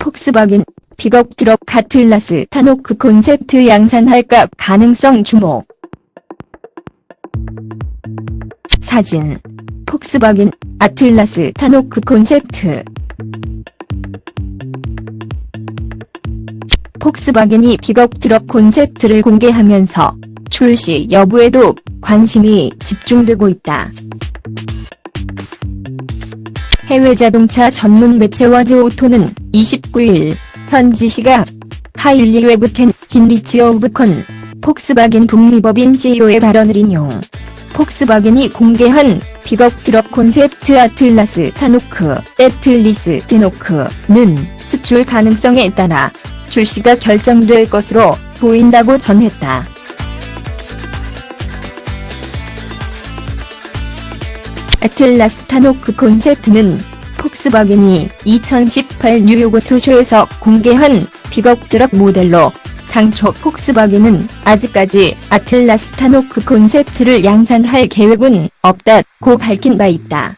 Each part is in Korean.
폭스바겐, 픽업 트럭 카틀라스 타노크 콘셉트 양산할까 가능성 주목. 사진. 폭스바겐, 아틀라스 타노크 콘셉트. 폭스바겐이 픽업 트럭 콘셉트를 공개하면서 출시 여부에도 관심이 집중되고 있다. 해외 자동차 전문 매체 워즈 오토는 29일 현지 시각 하일리 웨브텐 힌리치 오브콘 폭스바겐 북미법인 CEO의 발언을 인용. 폭스바겐이 공개한 픽업 트럭 콘셉트 아틀라스 타노크, 에틀리스 드노크는 수출 가능성에 따라 출시가 결정될 것으로 보인다고 전했다. 애틀라스 타노크 콘셉트는 폭스바겐이 2018 뉴욕 오토쇼에서 공개한 픽업 트럭 모델로 당초 폭스바겐은 아직까지 아틀라스 타노크 콘셉트를 양산할 계획은 없다고 밝힌 바 있다.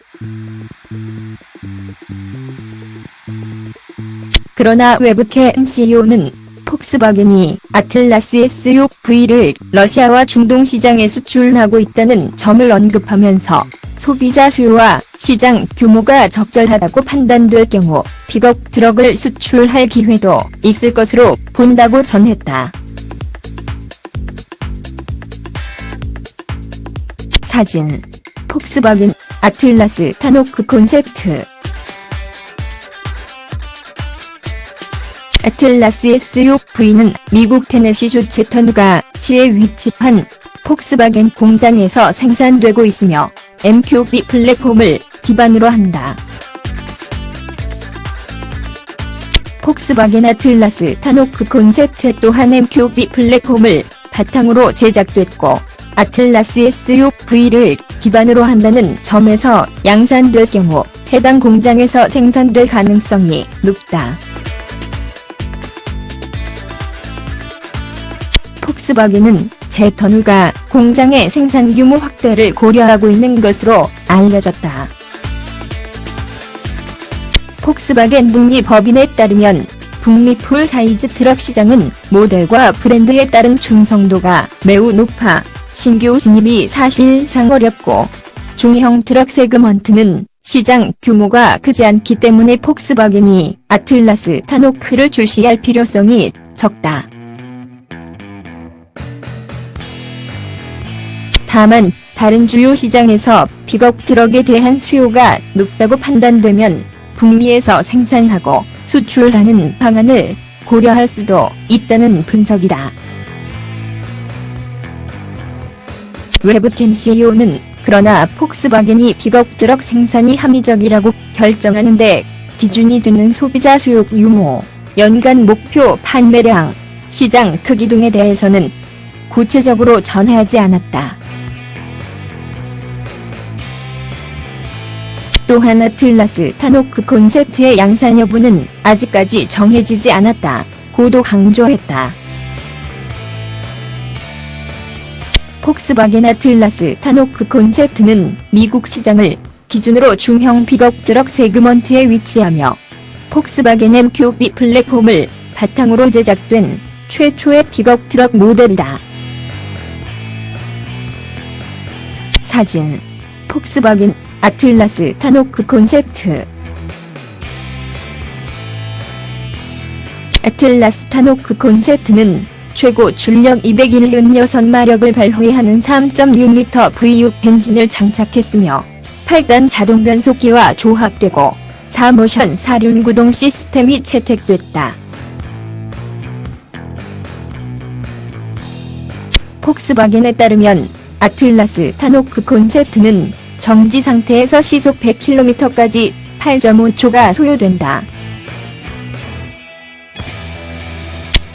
그러나 웨브캔 CEO는 폭스바겐이 아틀라스 SUV를 러시아와 중동 시장에 수출하고 있다는 점을 언급하면서 소비자 수요와 시장 규모가 적절하다고 판단될 경우 픽업 트럭을 수출할 기회도 있을 것으로 본다고 전했다. 사진 폭스바겐 아틀라스 타노크 콘셉트 애틀라스 SUV는 미국 테네시 주 채터누가 시에 위치한 폭스바겐 공장에서 생산되고 있으며 MQB 플랫폼을 기반으로 한다. 폭스바겐 아틀라스 타노크 콘셉트 또한 MQB 플랫폼을 바탕으로 제작됐고 아틀라스 SUV를 기반으로 한다는 점에서 양산될 경우 해당 공장에서 생산될 가능성이 높다. 폭스바겐은 제터누가 공장의 생산 규모 확대를 고려하고 있는 것으로 알려졌다. 폭스바겐 북미 법인에 따르면 북미 풀사이즈 트럭 시장은 모델과 브랜드에 따른 충성도가 매우 높아 신규 진입이 사실상 어렵고 중형 트럭 세그먼트는 시장 규모가 크지 않기 때문에 폭스바겐이 아틀라스 타노크를 출시할 필요성이 적다. 다만 다른 주요 시장에서 픽업 트럭에 대한 수요가 높다고 판단되면 북미에서 생산하고 수출하는 방안을 고려할 수도 있다는 분석이다. 웨브텐 CEO는 그러나 폭스바겐이 픽업 트럭 생산이 합리적이라고 결정하는데 기준이 되는 소비자 수요 유모, 연간 목표 판매량, 시장 크기 등에 대해서는 구체적으로 전하지 않았다. 또한 아틀라스 타노크 콘셉트의 양산 여부는 아직까지 정해지지 않았다. 고도 강조했다. 폭스바겐 아틀라스 타노크 콘셉트는 미국 시장을 기준으로 중형 픽업 트럭 세그먼트에 위치하며 폭스바겐 MQB 플랫폼을 바탕으로 제작된 최초의 픽업 트럭 모델이다. 사진 폭스바겐 아틀라스 타노크 콘셉트 아틀라스 타노크 콘셉트는 최고 출력 276마력을 발휘하는 3.6L V6 엔진을 장착했으며 8단 자동 변속기와 조합되고 4모션 사륜 구동 시스템이 채택됐다. 폭스바겐에 따르면 아틀라스 타노크 콘셉트는 정지 상태에서 시속 100km까지 8.5초가 소요된다.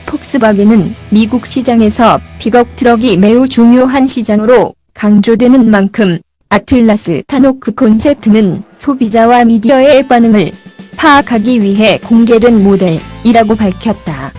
폭스바겐은 미국 시장에서 픽업 트럭이 매우 중요한 시장으로 강조되는 만큼 아틀라스 타노크 콘셉트는 소비자와 미디어의 반응을 파악하기 위해 공개된 모델이라고 밝혔다.